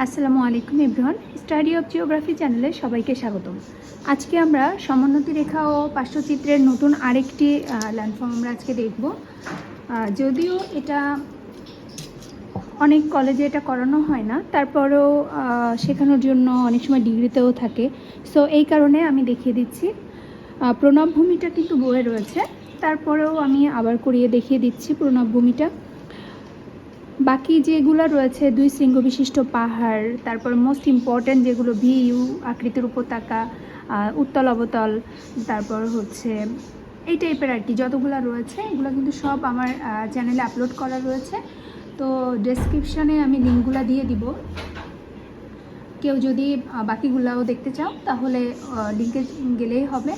আসসালামু আলাইকুম everyone. Study of geography চ্যানেলে সবাইকে স্বাগতম। আজকে আমরা সমোন্নতি রেখা ও পার্শ্বচিত্রের নতুন আরেকটি ল্যান্ডফর্ম আমরা আজকে দেখব। যদিও এটা অনেক কলেজে এটা করানো হয় না তারপরেও শেখানোর জন্য অনেক সময় ডিগ্রিতেও থাকে। সো এই কারণে আমি দেখিয়ে দিচ্ছি। আহ, প্রণব ভূমিটা কিন্তু বইয়ে রয়েছে। তারপরেও আমি আবার করিয়ে দেখিয়ে দিচ্ছি প্রণব ভূমিটা বাকি যেগুলো রয়েছে, দুই শৃঙ্গ বিশিষ্ট পাহাড়, তারপর মোস্ট ইম্পর্ট্যান্ট যেগুলো ভি ইউ আকৃতির উপত্যকা উত্তল অবতল, তারপর হচ্ছে এই টাইপের আর কি যতগুলো রয়েছে, এগুলো কিন্তু সব আমার চ্যানেলে আপলোড করা রয়েছে। তো ডেসক্রিপশানে আমি লিঙ্কগুলো দিয়ে দিব। কেউ যদি বাকিগুলাও দেখতে চাও, তাহলে লিঙ্কে গেলেই হবে।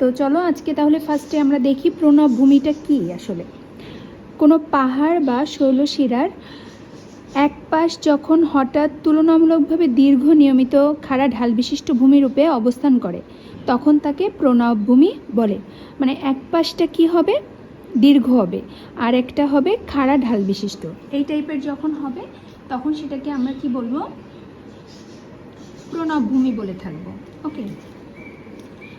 তো চলো আজকে তাহলে ফার্স্টে আমরা দেখি প্রণব ভূমিটা কী আসলে। কোনো পাহাড় বা শৈলশিরার এক পাশ যখন হঠাৎ তুলনামূলকভাবে দীর্ঘ নিয়মিত খাড়া ঢাল বিশিষ্ট ভূমিরূপে অবস্থান করে, তখন তাকে প্রণব ভূমি বলে। মানে এক পাশটা কি হবে? দীর্ঘ হবে, আর একটা হবে খাড়া ঢাল বিশিষ্ট এই টাইপের যখন হবে, তখন সেটাকে আমরা কি বলব? প্রণব ভূমি বলে থাকব। ওকে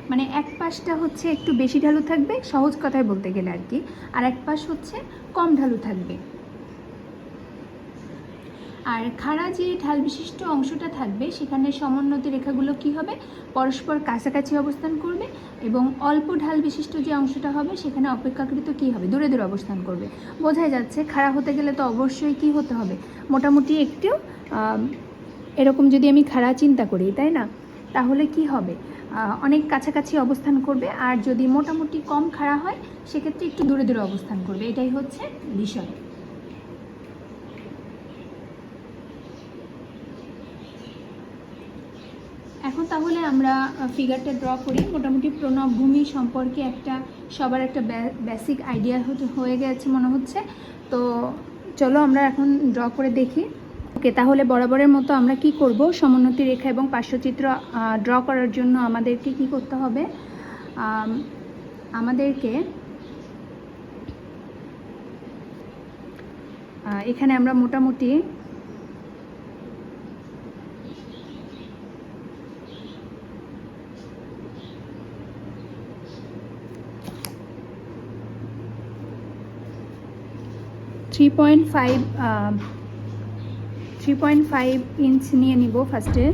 মানে এক পাশটা হচ্ছে একটু বেশি ঢালু থাকবে, সহজ কথায় বলতে গেলে আর কি। আর এক পাশ হচ্ছে কম ঢালু থাকবে। আর খাড়া যে ঢাল বিশিষ্ট অংশটা থাকবে, সেখানে সমোন্নতি রেখাগুলো কি হবে? পরস্পর কাছাকাছি অবস্থান করবে এবং অল্প ঢাল বিশিষ্ট যে অংশটা হবে, সেখানে অপেক্ষাকৃত কি হবে? দূরে দূরে অবস্থান করবে। বোঝাই যাচ্ছে, খাড়া হতে গেলে তো অবশ্যই কি হতে হবে? মোটামুটি একটু এরকম যদি আমি খাড়া চিন্তা করি, তাই না? তাহলে কি হবে? অনেক কাছাকাছি অবস্থান করবে। আর যদি মোটামুটি কম খাড়া হয়, সেক্ষেত্রে একটু দূরে দূরে অবস্থান করবে। এটাই হচ্ছে বিষয়। এখন তাহলে আমরা ফিগারটা ড্র করি। মোটামুটি প্রণবভূমি সম্পর্কে একটা, সবার একটা বেসিক আইডিয়া হয়ে গেছে মনে হচ্ছে। তো চলো আমরা এখন ড্র করে দেখি। ওকে তাহলে বরাবরের মতো আমরা কি করব? সমোন্নতি রেখা এবং পার্শ্বচিত্র ড্র করার জন্য আমাদেরকে কি করতে হবে? আম, আমাদেরকে এখানে আমরা মোটামুটি three point five three point five inch নিয়ে নিব ফার্স্টে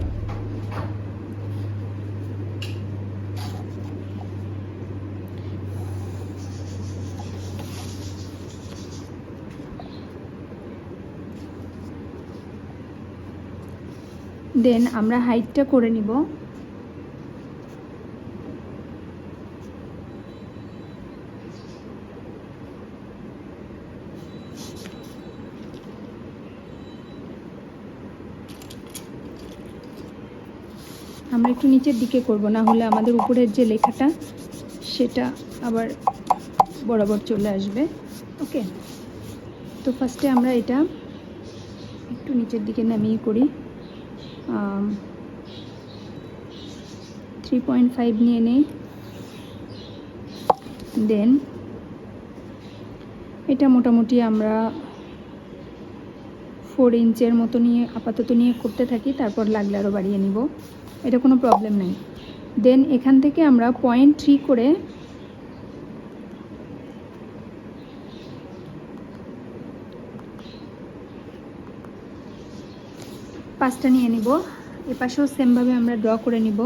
দেন আমরা হাইটটা করে নিব। আমরা একটু নিচের দিকে করব, না হলে আমাদের উপরের যে লেখাটা, সেটা আবার বরাবর চলে আসবে। ওকে? তো ফার্স্টে আমরা এটা একটু নিচের দিকে নামিয়ে করি। থ্রি পয়েন্ট ফাইভ নিয়ে নেই। দেন এটা মোটামুটি আমরা ফোর ইঞ্চের মতো নিয়ে, আপাতত নিয়ে করতে থাকি, তারপর লাগলে আরও বাড়িয়ে নিব। এটা কোনো প্রবলেম নেই। দেন এখান থেকে আমরা পয়েন্ট থ্রি করে পাঁচটা নিয়ে নিব। এপাশেও সেমভাবে আমরা ড্র করে নিব।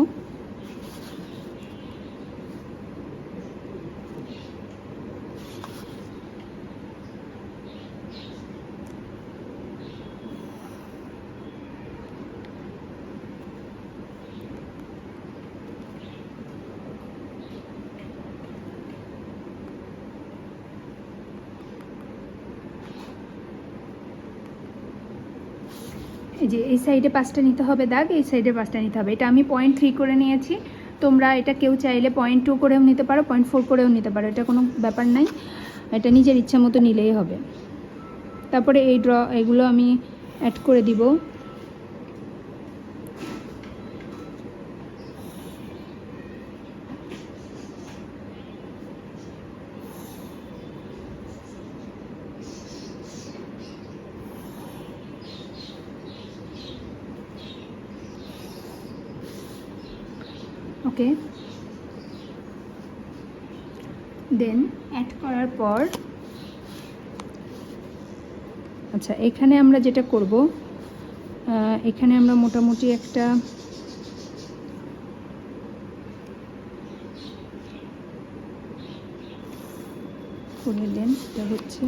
এই যে, এই সাইডে পাঁচটা নিতে হবে, দাগ, এই সাইডে পাঁচটা নিতে হবে। এটা আমি পয়েন্ট থ্রি করে নিয়েছি। তোমরা এটা কেউ চাইলে পয়েন্ট টু করেও নিতে পারো পয়েন্ট ফোর করেও নিতে পারো। এটা কোনো ব্যাপার নাই। এটা নিজের ইচ্ছা মতো নিলেই হবে। তারপরে এই ড্র এগুলো আমি অ্যাড করে দিব। ওকে। দেন অ্যাড করার পর আচ্ছা এখানে আমরা যেটা করব এখানে আমরা মোটামুটি একটা করে দেন, এটা হচ্ছে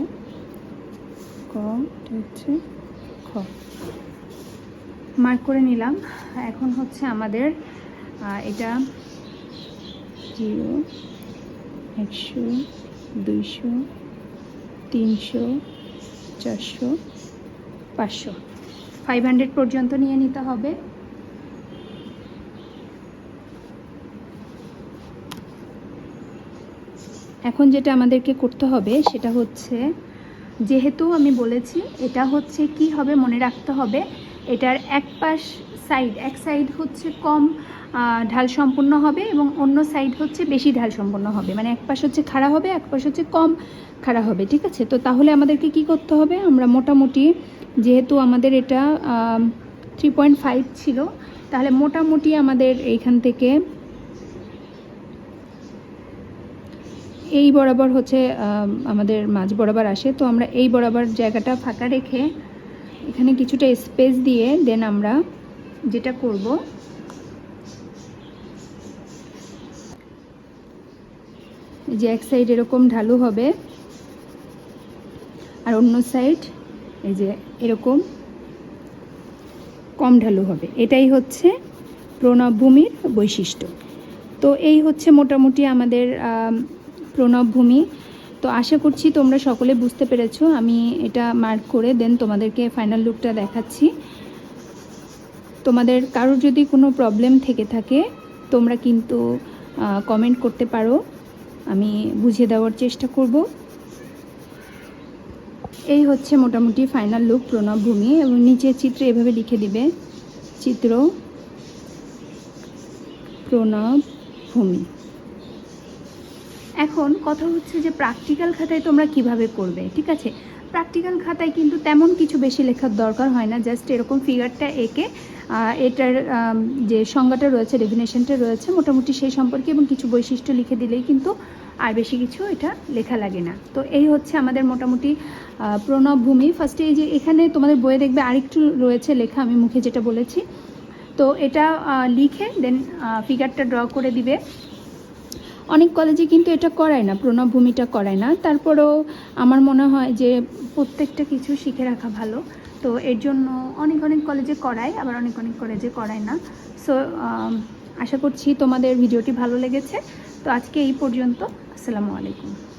ক, এটা হচ্ছে খ। মার্ক করে নিলাম। এখন হচ্ছে আমাদের এটা জিরো, একশো, দুইশো, তিনশো, চারশো, পাঁচশো। ফাইভ হান্ড্রেড পর্যন্ত নিয়ে নিতে হবে। এখন যেটা আমাদেরকে করতে হবে, সেটা হচ্ছে, যেহেতু আমি বলেছি, এটা হচ্ছে কি হবে মনে রাখতে হবে এটার এক পাশ সাইড এক সাইড হচ্ছে কম ঢাল সম্পূর্ণ হবে এবং অন্য সাইড হচ্ছে বেশি ঢাল সম্পূর্ণ হবে। মানে এক পাশ হচ্ছে খাড়া হবে, এক পাশ হচ্ছে কম খাড়া হবে, ঠিক আছে? তো তাহলে আমাদেরকে কি করতে হবে? আমরা মোটামুটি যেহেতু আমাদের এটা থ্রি পয়েন্ট ফাইভ ছিল, তাহলে মোটামুটি আমাদের এইখান থেকে এই বরাবর হচ্ছে আমাদের মাঝ বরাবর আসে। তো আমরা এই বরাবর জায়গাটা ফাঁকা রেখে এখানে কিছুটা স্পেস দিয়ে দেন আমরা যেটা করব। যে এক সাইড এরকম ঢালু হবে আর অন্য সাইড এই যে এরকম কম ঢালু হবে। এটাই হচ্ছে প্রণবভূমির বৈশিষ্ট্য। তো এই হচ্ছে মোটামুটি আমাদের আম, প্রণবভূমি। তো আশা করছি তোমরা সকলে বুঝতে পেরেছ। আমি এটা মার্ক করে দেন তোমাদেরকে ফাইনাল লুকটা দেখাচ্ছি। তোমাদের কারোর যদি কোনো প্রবলেম থেকে থাকে, তোমরা কিন্তু কমেন্ট করতে পারো। আমি বুঝিয়ে দেওয়ার চেষ্টা করব। এই হচ্ছে মোটামুটি ফাইনাল লুক প্রণবভূমি এবং নিচের চিত্রে এভাবে লিখে দিবে। চিত্র প্রণবভূমি এখন কথা হচ্ছে যে প্র্যাকটিক্যাল খাতায় তোমরা কীভাবে করবে ঠিক আছে? প্র্যাকটিক্যাল খাতায় কিন্তু তেমন কিছু বেশি লেখার দরকার হয় না জাস্ট এরকম ফিগারটা এঁকে এটার যে সংজ্ঞাটা রয়েছে ডেফিনেশনটা রয়েছে মোটামুটি সেই সম্পর্কে এবং কিছু বৈশিষ্ট্য লিখে দিলেই কিন্তু আর বেশি কিছু এটা লেখা লাগে না। তো এই হচ্ছে আমাদের মোটামুটি আহ, প্রণবভূমি। ফার্স্টে এই যে এখানে তোমাদের বইয়ে দেখবে আরেকটু রয়েছে লেখা আমি মুখে যেটা বলেছি। তো এটা লিখে দেন ফিগারটা ড্র করে দিবে। অনেক কলেজে কিন্তু এটা করায় না প্রণব ভূমিটা করায় না। তারপরেও আমার মনে হয় যে প্রত্যেকটা কিছু শিখে রাখা ভালো। তো এর জন্য অনেক অনেক কলেজে করায়, আবার অনেক অনেক কলেজে করায় না। সো আশা করছি তোমাদের ভিডিওটি ভালো লেগেছে। তো আজকে এই পর্যন্ত। আসসালামু আলাইকুম।